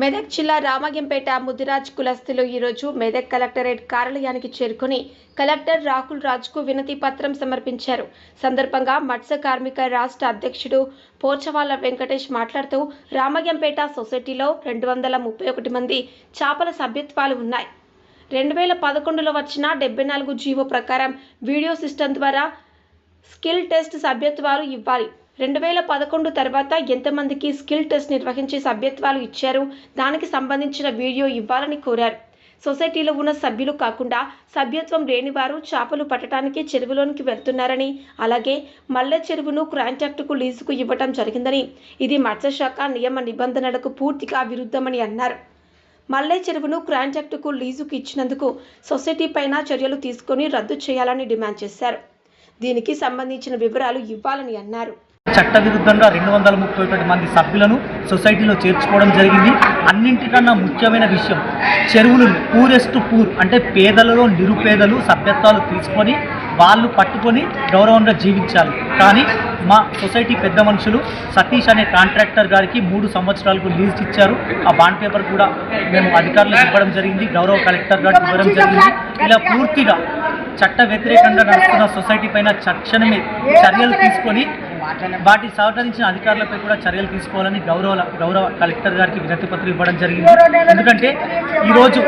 మెదక్ జిల్లా రామగంపేట ముదిరాజ్ కులస్తులు ఈరోజు మెదక్ కలెక్టరేట్ కార్యాలయానికి చేరుకుని కలెక్టర్ రాహుల్ రాజ్కు వినతి పత్రం సమర్పించారు. సందర్భంగా మత్స్య కార్మిక రాష్ట్ర అధ్యక్షుడు పోర్చవాల వెంకటేష్ మాట్లాడుతూ రామగంపేట సొసైటీలో రెండు వందల ముప్పై ఒకటి మంది చేపల సభ్యత్వాలు ఉన్నాయి. రెండు వేల పదకొండులో వచ్చిన డెబ్బై నాలుగు జీవో ప్రకారం వీడియో సిస్టమ్ ద్వారా స్కిల్ టెస్ట్ సభ్యత్వాలు ఇవ్వాలి. రెండు వేల పదకొండు తర్వాత ఎంతమందికి స్కిల్ టెస్ట్ నిర్వహించి సభ్యత్వాలు ఇచ్చారు? దానికి సంబంధించిన వీడియో ఇవ్వాలని కోరారు. సొసైటీలో ఉన్న సభ్యులు కాకుండా సభ్యత్వం లేని వారు చేపలు పట్టడానికి చెరువులోనికి వెళ్తున్నారని అలాగే మల్లె చెరువును క్రాంటాక్టుకు లీజుకు ఇవ్వటం జరిగిందని ఇది మత్స్యశాఖ నియమ నిబంధనలకు పూర్తిగా విరుద్ధమని అన్నారు. మల్లె చెరువును క్రాంటాక్టుకు లీజుకు ఇచ్చినందుకు సొసైటీ పైన చర్యలు తీసుకొని రద్దు చేయాలని డిమాండ్ చేశారు. దీనికి సంబంధించిన వివరాలు ఇవ్వాలని అన్నారు. చట్టవిరుద్ధంగా రెండు వందల ముప్పై ఒకటి మంది సభ్యులను సొసైటీలో చేర్చుకోవడం జరిగింది. అన్నింటికన్నా ముఖ్యమైన విషయం చెరువులు పూరెస్ట్ పూర్ అంటే పేదలలో నిరుపేదలు సభ్యత్వాలు తీసుకొని వాళ్ళు పట్టుకొని గౌరవంగా జీవించాలి. కానీ మా సొసైటీ పెద్ద మనుషులు సతీష్ అనే కాంట్రాక్టర్ గారికి మూడు సంవత్సరాలకు లీజ్ ఇచ్చారు. ఆ బాండ్ పేపర్ కూడా మేము అధికారులకు ఇవ్వడం జరిగింది. గౌరవ కలెక్టర్ గారికి ఇవ్వడం జరిగింది. ఇలా పూర్తిగా చట్ట వ్యతిరేకంగా నడుస్తున్న సొసైటీ పైన తక్షణమే చర్యలు తీసుకొని వాటి సహకరించిన అధికారులపై కూడా చర్యలు తీసుకోవాలని గౌరవ గౌరవ కలెక్టర్ గారికి వినతి పత్రం ఇవ్వడం జరిగింది. ఎందుకంటే ఈరోజు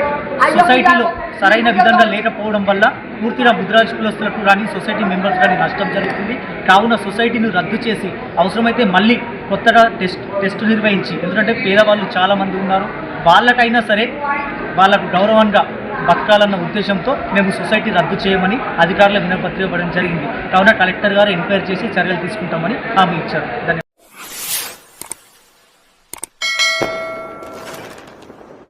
సొసైటీలో సరైన విధంగా లేకపోవడం వల్ల పూర్తిగా ముద్రాజ్ కులస్తులకు కానీ సొసైటీ మెంబర్స్ కానీ నష్టం జరుగుతుంది. కావున సొసైటీని రద్దు చేసి అవసరమైతే మళ్ళీ కొత్తగా టెస్ట్ టెస్ట్ నిర్వహించి. ఎందుకంటే పేదవాళ్ళు చాలామంది ఉన్నారు. వాళ్ళకైనా సరే వాళ్ళకు గౌరవంగా బతకాలన్న ఉద్దేశంతో మేము సొసైటీ రద్దు చేయమని అధికారుల వినపత్రిక ఇవ్వడం జరిగింది. కావున కలెక్టర్ గారు ఎంక్వైరీ చేసి చర్యలు తీసుకుంటామని హామీ ఇచ్చారు. ధన్యవాదాలు.